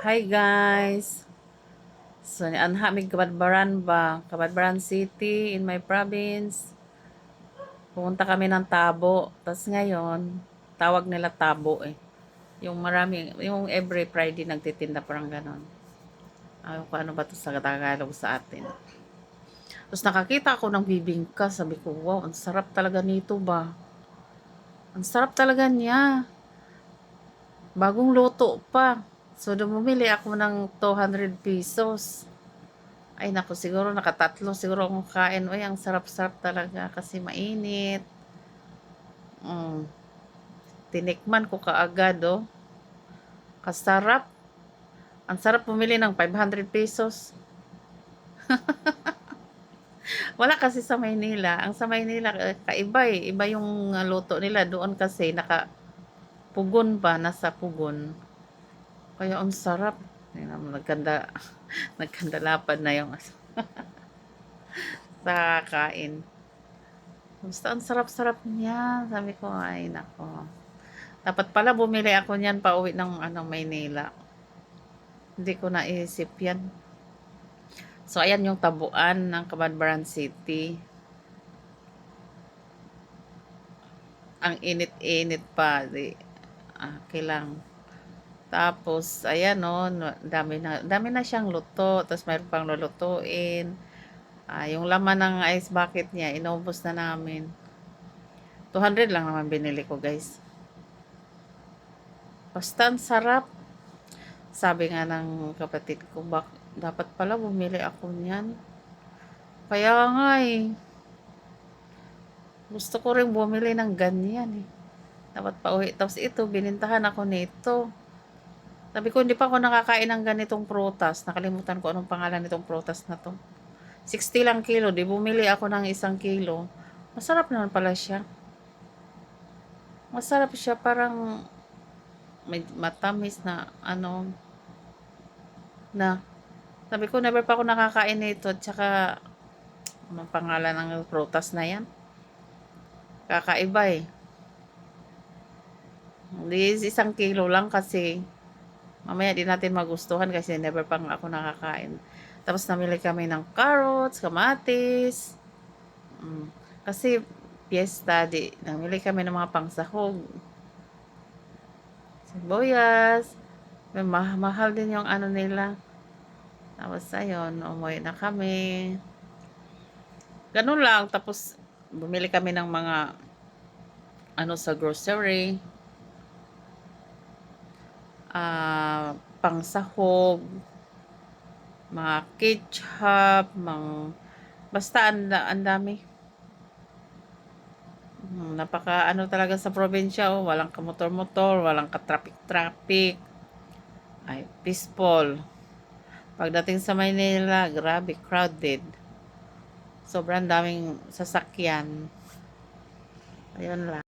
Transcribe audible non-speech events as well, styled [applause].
Hi guys! So, anha mig Kabadbaran ba? Kabadbaran City in my province. Pumunta kami ng Tabo. Tapos ngayon, tawag nila Tabo eh. Yung marami, yung every Friday nagtitinda parang ganon. Ayaw ko ano ba to sa Tagalog sa atin. Tapos nakakita ako ng bibingka. Sabi ko, wow, ang sarap talaga nito ba? Ang sarap talaga niya. Bagong luto pa. So, bumili ako ng 200 pesos. Ay, naku, siguro nakatatlo. Siguro akong kain. Uy, ang sarap-sarap talaga kasi mainit. Mm. Tinikman ko kaagad, oh. Kasarap. Ang sarap bumili ng 500 pesos. [laughs] Wala kasi sa Maynila. Ang sa Maynila, eh, kaiba eh. Iba yung uh, luto nila. Doon kasi naka pugon pa, nasa pugon. Kaya ang sarap. Tingnan mo, nagkanda, [laughs] nagkandalapan na yung [laughs] sa kain. Basta ang sarap-sarap niya. Sabi ko, ay nako. Dapat pala bumili ako niyan pa uwi ng ano, Maynila. Hindi ko naisip yan. So, ayan yung tabuan ng Kabadbaran City. Ang init-init pa. Di, ah, kailang tapos, ayan no, dami na, dami na siyang luto. Tapos, mayroon pang lulutuin. Ah, yung laman ng ice bucket niya, inubos na namin. 200 lang naman binili ko, guys. Basta sarap. Sabi nga ng kapatid ko, bak dapat pala bumili ako niyan. Kaya nga eh. Gusto ko rin bumili ng ganyan eh. Dapat pa uwi. Tapos ito, binintahan ako nito. Sabi ko, hindi pa ako nakakain ng ganitong prutas. Nakalimutan ko anong pangalan nitong prutas na to. 60 lang kilo. Di bumili ako ng isang kilo. Masarap naman pala siya. Masarap siya. Parang may matamis na ano na sabi ko, never pa ako nakakain nito. At saka, anong pangalan ng prutas na yan? Kakaiba eh. Hindi isang kilo lang kasi Mamaya di natin magustuhan kasi never pang ako nakakain. Tapos namili kami ng carrots, kamatis. Mm. Kasi fiesta, di, namili kami ng mga pangsahog. Sibuyas. May ma- mahal din yung ano nila. Tapos ayun, umuwi na kami. Ganun lang. Tapos bumili kami ng mga ano sa grocery uh, pangsahog, mga ketchup, mga basta ang, ang dami. Hmm, napaka ano talaga sa probinsya, oh, walang kamotor-motor, walang ka-traffic-traffic. Ay, peaceful. Pagdating sa Maynila, grabe, crowded. Sobrang daming sasakyan. Ayun lang.